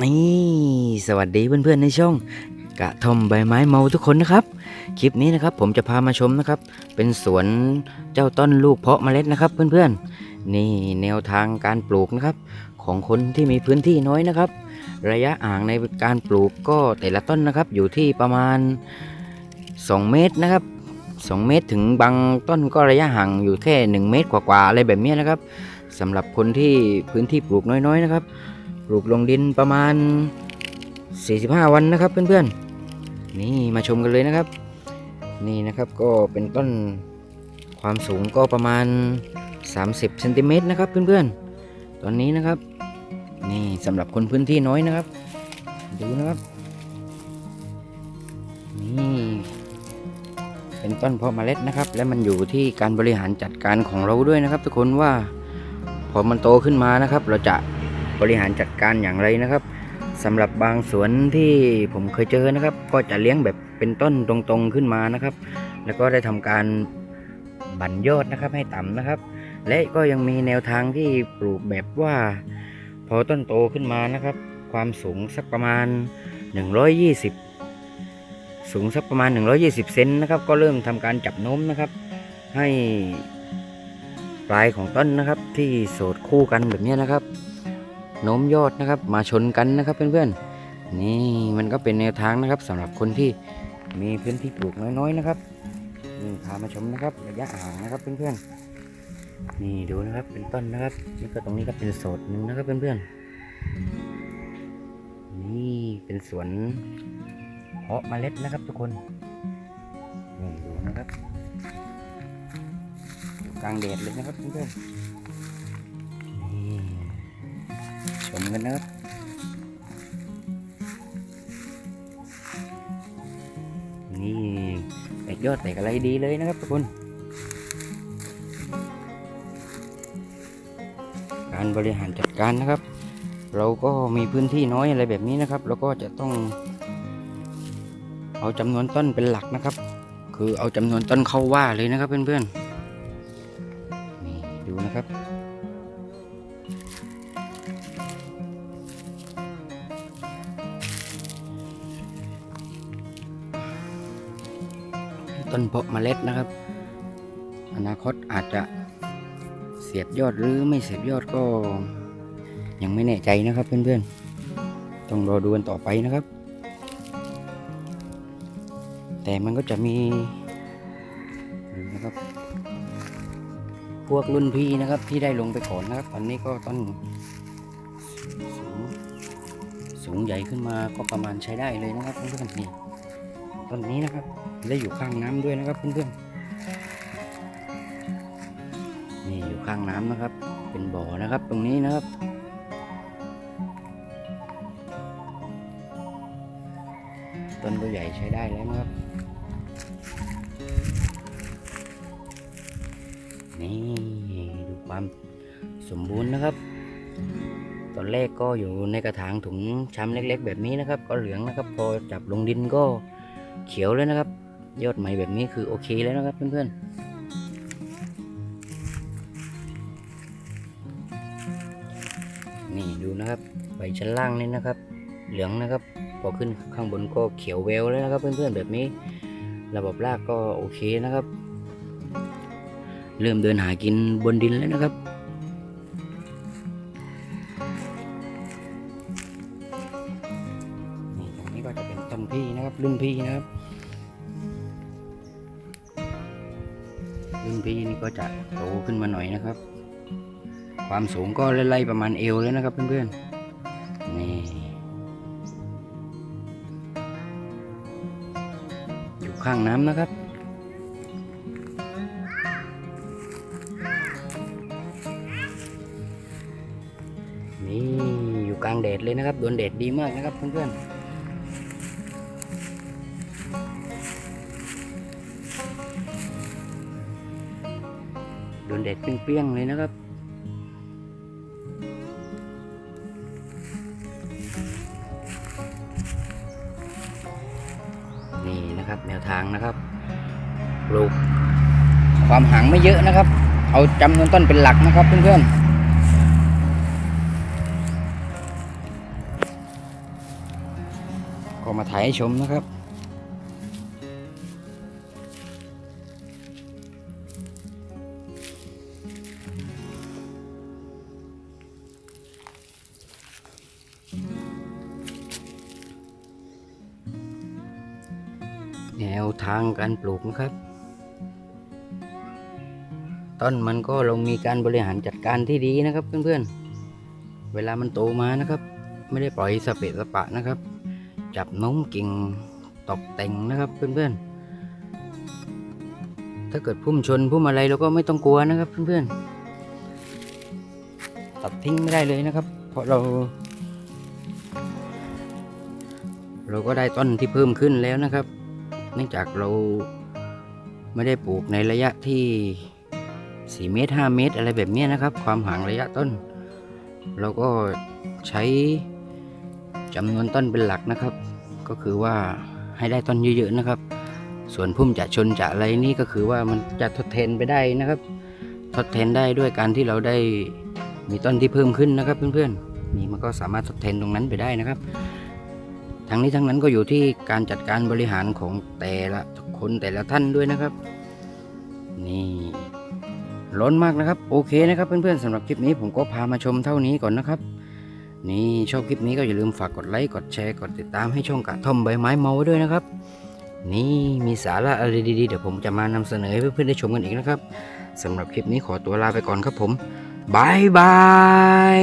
นี่สวัสดีเพื่อนๆในช่อง กระทอมใบไม้เมาทุกคนนะครับ คลิปนี้นะครับผมจะพามาชมนะครับ เป็นสวนเจ้าต้นลูกเพาะเมล็ดนะครับ เพื่อนๆ นี่แนวทางการปลูกนะครับ ของคนที่มีพื้นที่น้อยนะครับ ระยะห่างในการปลูกก็แต่ละต้นนะครับ อยู่ที่ประมาณ 2 เมตรนะครับ 2 เมตรถึงบางต้นก็ระยะห่างอยู่แค่ 1 เมตรกว่าๆอะไรแบบนี้นะครับสำหรับคนที่พื้นที่ปลูกน้อยๆนะครับ ลูกลงดินประมาณ 45 วันนะครับเพื่อนๆ นี่มาชมกันเลยนะครับ นี่นะครับก็เป็นต้นความสูงก็ประมาณ 30เซนติเมตรนะครับเพื่อนๆ ตอนนี้นะครับ นี่สำหรับคนพื้นที่น้อยนะครับ ดูนะครับ นี่เป็นต้นเพาะเมล็ดนะครับ และมันอยู่ที่การบริหารจัดการของเราด้วยนะครับ ทุกคนว่าพอมันโตขึ้นมานะครับ เราจะ บริหารจัดการอย่างไรนะครับสำหรับบางสวนที่ผมเคยเจอนะครับ ก็จะเลี้ยงแบบเป็นต้นตรงๆขึ้นมานะครับ แล้วก็ได้ทำการบั่นยอดนะครับให้ต่ำนะครับ และก็ยังมีแนวทางที่ปลูกแบบว่า พอต้นโตขึ้นมานะครับ ความสูงสักประมาณ 120 สูงสักประมาณ 120 เซนนะครับ ก็เริ่มทำการจับโน้มนะครับ ให้ปลายของต้นนะครับที่โสดคู่กันแบบนี้นะครับ โน้มยอดนะครับ มาชนกันนะครับเพื่อนๆนี่มันก็เป็นแนวทางนะครับสำหรับคนที่มีพื้นที่ปลูกน้อยๆนะครับนี่พามาชมนะครับระยะห่างนะครับเพื่อนๆนี่ดูนะครับเป็นต้นนะครับนี่ก็ตรงนี้ก็เป็นโสดหนึ่งนะครับเพื่อนๆนี่เป็นสวนเพาะเมล็ดนะครับทุกคนนี่ดูนะครับกลางแดดเลยนะครับเพื่อนๆ กันนะครับนี่แตกยอดแตกอะไรดีเลยนะครับทุกคน การบริหารจัดการนะครับ เราก็มีพื้นที่น้อยอะไรแบบนี้นะครับเราก็จะต้อง เอาจำนวนต้นเป็นหลักนะครับ คือเอาจำนวนต้นเข้าว่าเลยนะครับเพื่อนๆ ต้นเพาะเมล็ดนะครับ อนาคตอาจจะเสียบยอดหรือไม่เสียบยอดก็ ยังไม่แน่ใจนะครับเพื่อนๆ ต้องรอดูกันต่อไปนะครับ แต่มันก็จะมีนะครับ พวกรุ่นพี่นะครับที่ได้ลงไปก่อนนะครับ ตอนนี้ก็ต้นสูงสูงใหญ่ขึ้นมาก็ประมาณใช้ได้เลยนะครับเพื่อนๆนี่ต้นนี้นะครับ และอยู่ข้างน้ำด้วยนะครับเพื่อนๆนี่อยู่ข้างน้ำนะครับ เป็นบ่อนะครับตรงนี้นะครับต้นก็ใหญ่ใช้ได้แล้วนะครับ นี่ดูความสมบูรณ์นะครับ ตอนแรกก็อยู่ในกระถางถุงช้ำเล็ก ๆ แบบนี้นะครับ ก็เหลืองนะครับ พอจับลงดินก็เขียวเลยนะครับ ยอดใหม่แบบนี้คือโอเคแล้วนะครับเพื่อนๆ นี่ดูนะครับใบชั้นล่างนี่นะครับ เหลืองนะครับพอขึ้นข้างบนก็เขียวแววแล้วนะครับเพื่อนๆแบบนี้ ระบบรากก็โอเคนะครับ เริ่มเดินหากินบนดินแล้วนะครับนี่ตรงนี้ก็จะเป็นต้นพี่นะครับรุ่นพี่นะครับ รุ่นพี่นี่ก็จะโตขึ้นมาหน่อยนะครับ ความสูงก็ไล่ๆประมาณเอวแล้วนะครับเพื่อนๆนี่อยู่ข้างน้ำนะครับนี่อยู่กลางแดดเลยนะครับโดนแดดดีมากนะครับเพื่อนๆ ดนแดดเปรี้ยงๆเลยนะครับ นี่นะครับแนวทางนะครับปลูกความห่างไม่เยอะนะครับ เอาจำนวนต้นเป็นหลักนะครับเพื่อนๆก็มาถ่ายให้ชมนะครับ แนวทางการปลูกนะครับ ต้นมันก็เรามีการบริหารจัดการที่ดีนะครับเพื่อนๆ เวลามันโตมานะครับ ไม่ได้ปล่อยสเปะสปะนะครับ จับน้มกิ่งตกแต่งนะครับเพื่อนๆ ถ้าเกิดพุ่มชนพุ่มอะไรเราก็ไม่ต้องกลัวนะครับเพื่อนๆ ตัดทิ้งไม่ได้เลยนะครับ เพราะเรา เราก็ได้ต้นที่เพิ่มขึ้นแล้วนะครับ เนื่องจากเราไม่ได้ปลูกในระยะที่ 4 เมตร 5 เมตร อะไรแบบนี้นะครับ ความห่างระยะต้น เราก็ใช้จำนวนต้นเป็นหลักนะครับ ก็คือว่าให้ได้ต้นเยอะๆนะครับ ส่วนพุ่มจะชนจะอะไรนี่ก็คือว่ามันจะทดแทนไปได้นะครับ ทดแทนได้ด้วยการที่เราได้มีต้นที่เพิ่มขึ้นนะครับเพื่อนๆนี่มันก็สามารถทดแทนตรงนั้นไปได้นะครับ ทั้งนี้ทั้งนั้นก็อยู่ที่การจัดการบริหารของแต่ละคนแต่ละท่านด้วยนะครับ นี่ล้นมากนะครับ โอเคนะครับเพื่อนๆสำหรับคลิปนี้ผมก็พามาชมเท่านี้ก่อนนะครับ นี่ชอบคลิปนี้ก็อย่าลืมฝากกดไลค์กดแชร์กดติดตามให้ช่องกระท่อมใบไม้เมาด้วยนะครับ นี่มีสาระอะไรดีๆเดี๋ยวผมจะมานำเสนอให้เพื่อนๆได้ชมกันอีกนะครับสำหรับคลิปนี้ขอตัวลาไปก่อนครับผมบายบาย